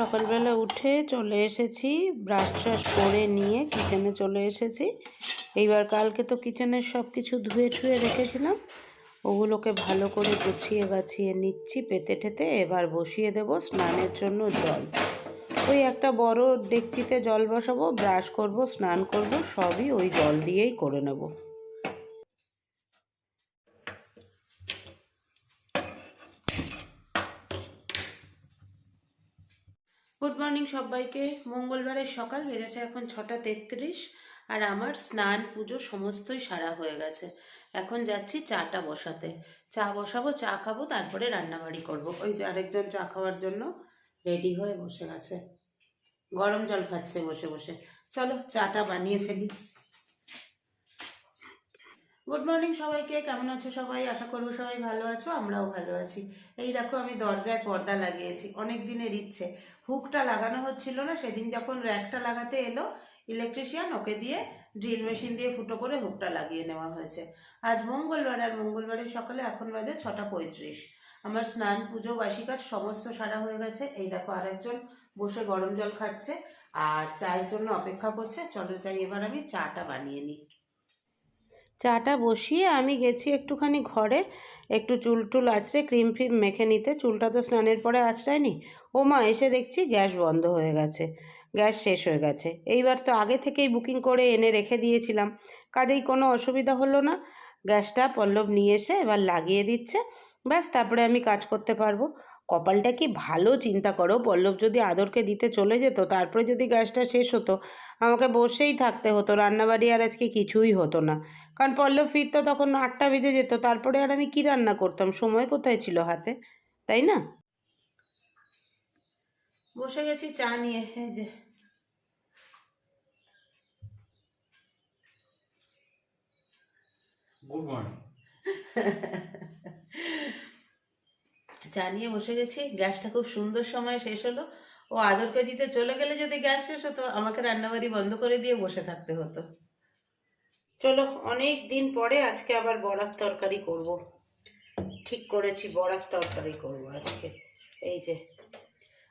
সকালবেলা উঠে চলে এসেছি ব্রাশ ট্রাশ করে নিয়ে কিচেনে চলে এসেছি। এইবার কালকে তো কিচেনের সব কিছু ধুয়ে ঠুয়ে রেখেছিলাম। ওগুলোকে ভালো করে গুছিয়ে গাছিয়ে নিচ্ছি, পেতে ঠেতে এবার বসিয়ে দেব স্নানের জন্য জল। ওই একটা বড় ডেকচিতে জল বসাবো ব্রাশ করব, স্নান করব, সবই ওই জল দিয়েই করে নেব গুড মর্নিং সবাইকে। মঙ্গলবারের সকাল বেজেছে এখন ছটা তেত্রিশ আর আমার স্নান, পুজো সমস্তই সারা হয়ে গেছে। এখন যাচ্ছি চাটা বসাতে। চা বসাবো, চা খাব, তারপরে রান্নাবাড়ি করব। ওই যে আরেকজন চা খাওয়ার জন্য রেডি হয়ে বসে গেছে। গরম জল খাচ্ছে বসে বসে। চলো চাটা বানিয়ে ফেলি। গুড মর্নিং সবাইকে, কেমন আছো সবাই? আশা করব সবাই ভালো আছো, আমরাও ভালো আছি। এই দেখো, আমি দরজায় পর্দা লাগিয়েছি, অনেক দিনের ইচ্ছে। হুকটা লাগানো হচ্ছিল না, সেদিন যখন র্যাকটা লাগাতে এলো ইলেকট্রিশিয়ান ওকে দিয়ে ড্রিল মেশিন দিয়ে ফুটো করে হুকটা লাগিয়ে নেওয়া হয়েছে। আজ মঙ্গলবার, আর মঙ্গলবারের সকালে এখন বাজে ছটা পঁয়ত্রিশ। আমার স্নান, পুজো বাসি কাজ সমস্ত সারা হয়ে গেছে। এই দেখো, আরেকজন বসে গরম জল খাচ্ছে, আর চায়ের জন্য অপেক্ষা করছে। চলো চাই এবার আমি চাটা বানিয়ে নিই। চাটা বসিয়ে আমি গেছি একটুখানি ঘরে। একটু চুল টুল আঁচড়ে ক্রিম ফ্রিম মেখে নিতে। চুলটা তো স্নানের পরে আঁচড়ায়নি। ও মা এসে দেখছি গ্যাস বন্ধ হয়ে গেছে। গ্যাস শেষ হয়ে গেছে। এইবার তো আগে থেকেই বুকিং করে এনে রেখে দিয়েছিলাম। কাজেই কোনো অসুবিধা হলো না। গ্যাসটা পল্লব নিয়ে এসে এবার লাগিয়ে দিচ্ছে। ব্যাস, তারপরে আমি কাজ করতে পারব। কপালটা কি ভালো? চিন্তা করো। পল্লব যদি আদরকে দিতে চলে যেত তারপরে যদি গ্যাসটা শেষ হতো আমাকে বসেই থাকতে হতো। রান্নাবাড়ি আর আজকে কিছুই হতো না। কারণ পল্লব ফিরতো তখন আটটা বেজে যেত তারপরে আর আমি কি রান্না করতাম? সময় কোথায় ছিল হাতে? তাই না? বসে গেছি চা নিয়ে এই যে। গুড মর্নিং চা নিয়ে বসে গেছি। গ্যাসটা খুব সুন্দর সময় শেষ হলো। ও আদরকে দিতে চলে গেলে যদি গ্যাস শেষ হতো, আমাকে রান্নাবাড়ি বন্ধ করে দিয়ে বসে থাকতে হতো। চলো, অনেক দিন পরে আজকে আবার বড়ার তরকারি করব। ঠিক করেছি, বড়ার তরকারি করব আজকে। এই যে,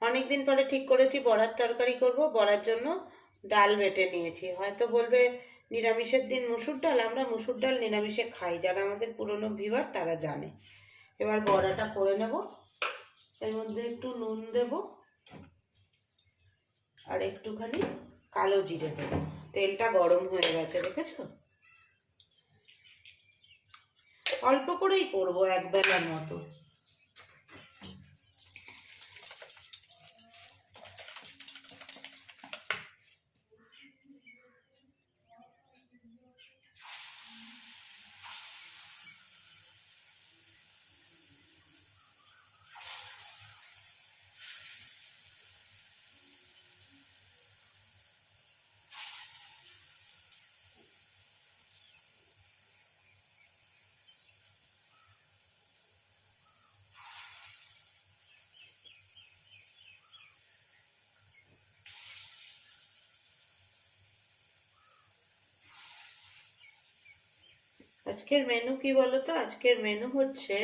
অনেক দিন পরে ঠিক করেছি, বড়ার তরকারি করব। বড়ার জন্য ডাল বেটে নিয়েছি। হয়তো বলবে, নিরামিষের দিন মুসুর ডাল, আমরা মুসুর ডাল নিরামিষে খাই। যারা আমাদের পুরনো ভিভার তারা জানে। এবার বড়াটা করে নেব। এর মধ্যে একটু নুন দেব আর একটুখানি কালো জিরে দেব। তেলটা গরম হয়ে গেছে, দেখেছ? অল্প করেই করব এক বেলার মতো। আজকের মেনু কি বলো তো আজকের মেনু হচ্ছে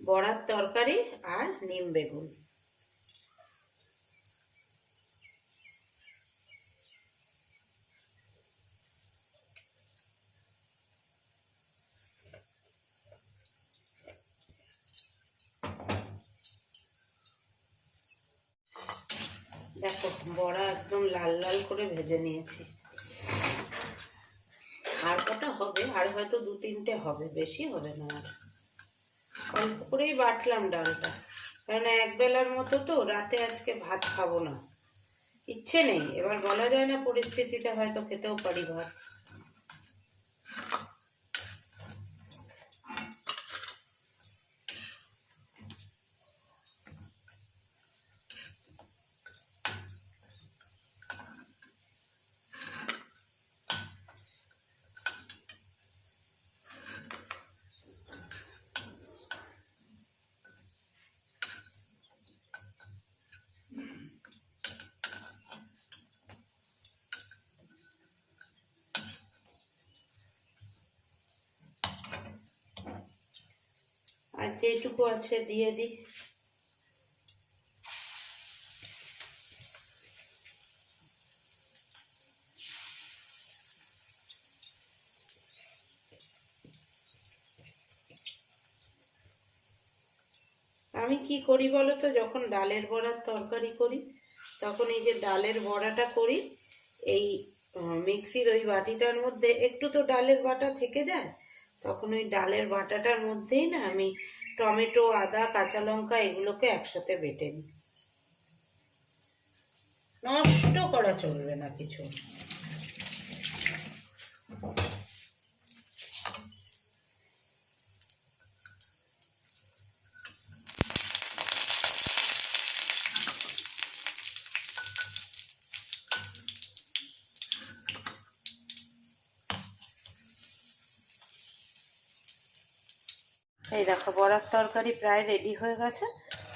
বড়ার তরকারি আর নিম বেগুন। দেখো, বড়া একদম লাল লাল করে ভেজে নিয়েছি। আর কটা হবে, আর হয়তো দু তিনটে হবে, বেশি হবে না আর। অল্প করেই বাটলাম ডালটা। কারণ একবেলার মতো তো, রাতে আজকে ভাত খাব না। ইচ্ছে নেই, এবার বলা যায় না পরিস্থিতিতে হয়তো খেতেও পারি ভাত। আর যেটুকু আছে, দিয়ে দিই। আমি কি করি বলো তো? যখন ডালের বড়ার তরকারি করি, তখন এই যে ডালের বড়াটা করি, এই মিক্সির ওই বাটিটার মধ্যে, একটু তো ডালের বাটা থেকে যায়, তখন ওই ডালের বাটাটার মধ্যেই না আমি টমেটো আদা কাঁচা লঙ্কা এগুলোকে একসাথে বেটে নিই। নষ্ট করা চলবে না কিছু। এই দেখো, বড়ার তরকারি প্রায় রেডি হয়ে গেছে।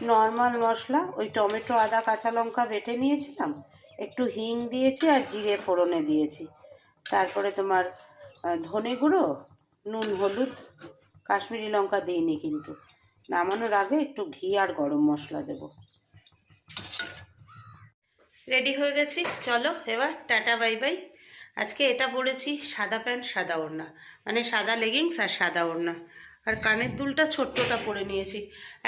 নর্মাল মশলা, ওই টমেটো, আদা, কাঁচা লঙ্কা বেটে নিয়েছিলাম। একটু হিং দিয়েছি আর জিরে ফোড়নে দিয়েছি। তারপরে তোমার ধনে গুঁড়ো, নুন, হলুদ, কাশ্মীরি লঙ্কা দিইনি কিন্তু। নামানোর আগে একটু ঘি আর গরম মশলা দেব। রেডি হয়ে গেছি। চলো, এবার টাটা, বাই বাই। আজকে এটা পরেছি সাদা প্যান্ট, সাদা ওড়না। মানে সাদা লেগিংস আর সাদা ওড়না। আর কানের দুলটা ছোট্টটা পরে নিয়েছি।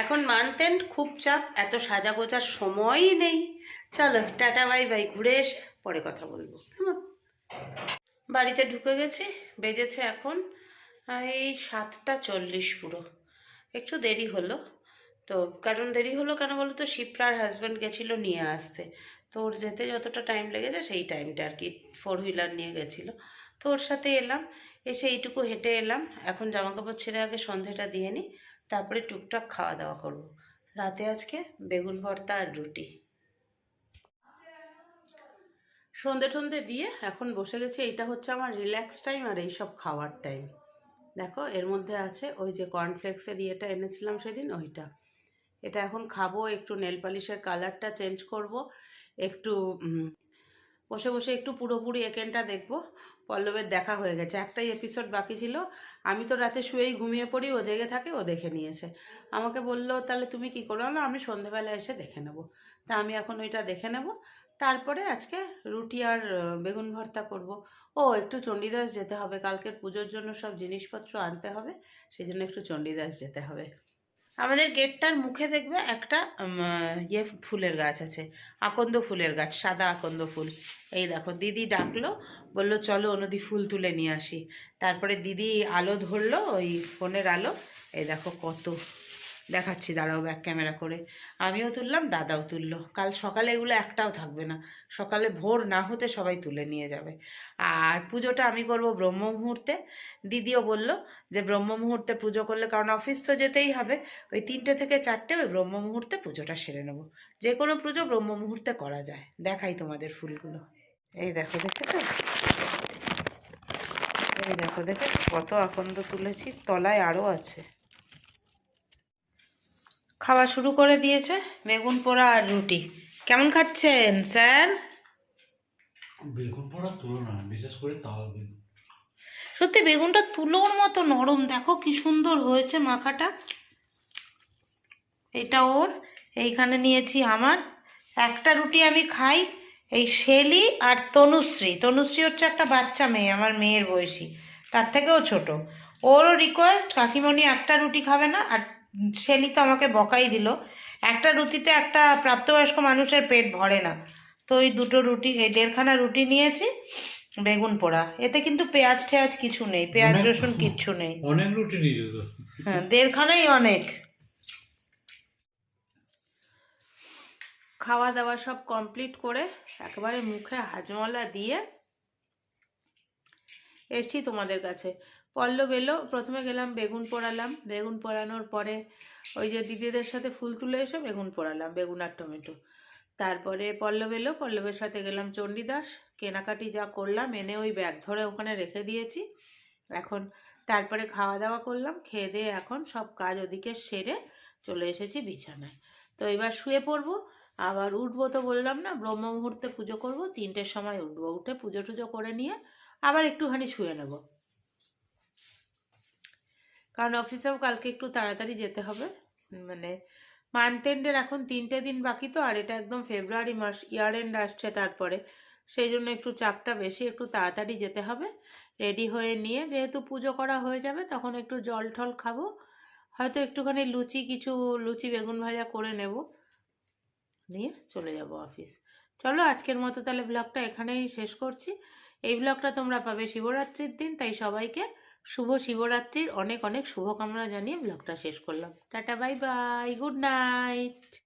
এখন মানতেন খুব চাপ, এত সাজা গোজার সময়ই নেই। চলো, টাটা, বাই বাই, ঘুরে এসে পরে কথা বলব, কেমন? বাড়িতে ঢুকে গেছি, বেজেছে এখন এই সাতটা চল্লিশ পুরো। একটু দেরি হলো, তো কারণ দেরি হলো কেন বলো তো? শিপ্রার হাজব্যান্ড গেছিল নিয়ে আসতে। তো ওর যেতে যতটা টাইম লেগেছে সেই টাইমটা আর কি ফোর হুইলার নিয়ে গেছিল। তো ওর সাথে এলাম এসে এইটুকু হেঁটে এলাম। এখন জামা কাপড় ছেড়ে আগে সন্ধেটা দিয়ে নিই, তারপরে টুকটাক খাওয়া দাওয়া করব। রাতে আজকে বেগুন ভর্তা আর রুটি। সন্ধে টন্ধে দিয়ে এখন বসে গেছি, এইটা হচ্ছে আমার রিল্যাক্স টাইম আর এইসব খাওয়ার টাইম দেখো, এর মধ্যে আছে ওই যে কর্নফ্লেক্সের ইয়েটা এনেছিলাম সেদিন, ওইটা। এটা এখন খাব, একটু নেল পালিশের কালারটা চেঞ্জ করব, একটু বসে বসে একটু পুরোপুরি একেনটা দেখব। পল্লবের দেখা হয়ে গেছে। একটাই এপিসোড বাকি ছিল। আমি তো রাতে শুয়েই ঘুমিয়ে পড়ি, ও জেগে থাকে, ও দেখে নিয়েছে। আমাকে বলল, তাহলে তুমি কি করো? না আমি সন্ধেবেলা এসে দেখে নেব। তা আমি এখন ওইটা দেখে নেব। তারপরে আজকে রুটি আর বেগুন ভর্তা করব। ও, একটু চণ্ডীদাস যেতে হবে। কালকের পুজোর জন্য সব জিনিসপত্র আনতে হবে। সেই জন্য একটু চণ্ডীদাস যেতে হবে। আমাদের গেটটার মুখে দেখবে একটা ইয়ে ফুলের গাছ আছে, আকন্দ ফুলের গাছ, সাদা আকন্দ ফুল। এই দেখো, দিদি ডাকলো, বলল, চলো অনুদি ফুল তুলে নিয়ে আসি। তারপরে দিদি আলো ধরলো, ওই ফোনের আলো, এই দেখো কত দেখাচ্ছি, দাঁড়াও ব্যাক ক্যামেরা করে। আমিও তুললাম, দাদাও তুললো। কাল সকালে এগুলো একটাও থাকবে না। সকালে ভোর না হতে সবাই তুলে নিয়ে যাবে। আর পুজোটা আমি করব ব্রহ্ম মুহূর্তে। দিদিও বলল যে ব্রহ্ম মুহূর্তে পুজো করলে, কারণ অফিস তো যেতেই হবে, ওই তিনটে থেকে চারটে ওই ব্রহ্ম মুহূর্তে পুজোটা সেরে নেব। যে কোনো পুজো ব্রহ্ম মুহূর্তে করা যায়। দেখাই তোমাদের ফুলগুলো। এই দেখো, দেখেছ? এই দেখো দেখে কত আকন্দ তুলেছি, তলায় আরও আছে। খাওয়া শুরু করে দিয়েছে বেগুন পোড়া আর রুটি। কেমন খাচ্ছেন স্যার? বেগুন পোড়ার তুলনা বিশেষ করে তাল বেগুন। সত্যি বেগুনটা তুলোর মতো নরম দেখো কি সুন্দর হয়েছে মাখাটা। এটা ওর এইখানে নিয়েছি আমার। একটা রুটি আমি খাই এই শেলি আর তনুশ্রী। তনুশ্রী হচ্ছে একটা বাচ্চা মেয়ে আমার মেয়ের বয়সী তার থেকেও ছোট। ওরও রিকোয়েস্ট কাকিমণি একটা রুটি খাবে না আর শেলি তো আমাকে বকাই দিল। একটা রুটিতে একটা প্রাপ্তবয়স্ক মানুষের পেট ভরে না। তো ওই দুটো রুটি এই দেড়খানা রুটি নিয়েছি বেগুন পোড়া। এতে কিন্তু পেঁয়াজ টেয়াজ কিছু নেই পেঁয়াজ রসুন কিচ্ছু নেই। অনেক রুটি নিয়েছো তো? হ্যাঁ দেড়খানাই অনেক। খাওয়া দাওয়া সব কমপ্লিট করে একেবারে মুখে হাজমলা দিয়ে এসছি তোমাদের কাছে। পল্লব এলো, প্রথমে গেলাম, বেগুন পোড়ালাম। বেগুন পোড়ানোর পরে ওই যে দিদিদের সাথে ফুল তুলে এসে বেগুন পোড়ালাম, বেগুন আর টমেটো। তারপরে পল্লব এলো, পল্লবের সাথে গেলাম চণ্ডীদাস। কেনাকাটি যা করলাম, এনে ওই ব্যাগ ধরে ওখানে রেখে দিয়েছি। এখন তারপরে খাওয়া দাওয়া করলাম, খেয়ে দিয়ে এখন সব কাজ ওদিকে সেরে চলে এসেছি বিছানায়। তো এবার শুয়ে পড়ব, আবার উঠবো তো বললাম না, ব্রহ্ম মুহূর্তে পুজো করব, তিনটের সময় উঠবো। উঠে পুজো টুজো করে নিয়ে আবার একটুখানি শুয়ে নেব। কারণ অফিসেও কালকে একটু তাড়াতাড়ি যেতে হবে। মানে মান্থ এন্ডের এখন তিনটে দিন বাকি তো, আর এটা একদম ফেব্রুয়ারি মাস ইয়ার এন্ড আসছে তারপরে। সেই জন্য একটু চাপটা বেশি, একটু তাড়াতাড়ি যেতে হবে। রেডি হয়ে নিয়ে যেহেতু পুজো করা হয়ে যাবে, তখন একটু জল ঠল খাব। হয়তো একটুখানি লুচি, কিছু লুচি বেগুন ভাজা করে নেব। নিয়ে চলে যাব অফিস চলো আজকের মতো তাহলে ব্লগটা এখানেই শেষ করছি। এই ব্লগটা তোমরা পাবে শিবরাত্রির দিন, তাই সবাইকে শুভ শিবরাত্রির অনেক অনেক শুভকামনা জানিয়ে ব্লগটা শেষ করলাম। Ta ta bye bye good night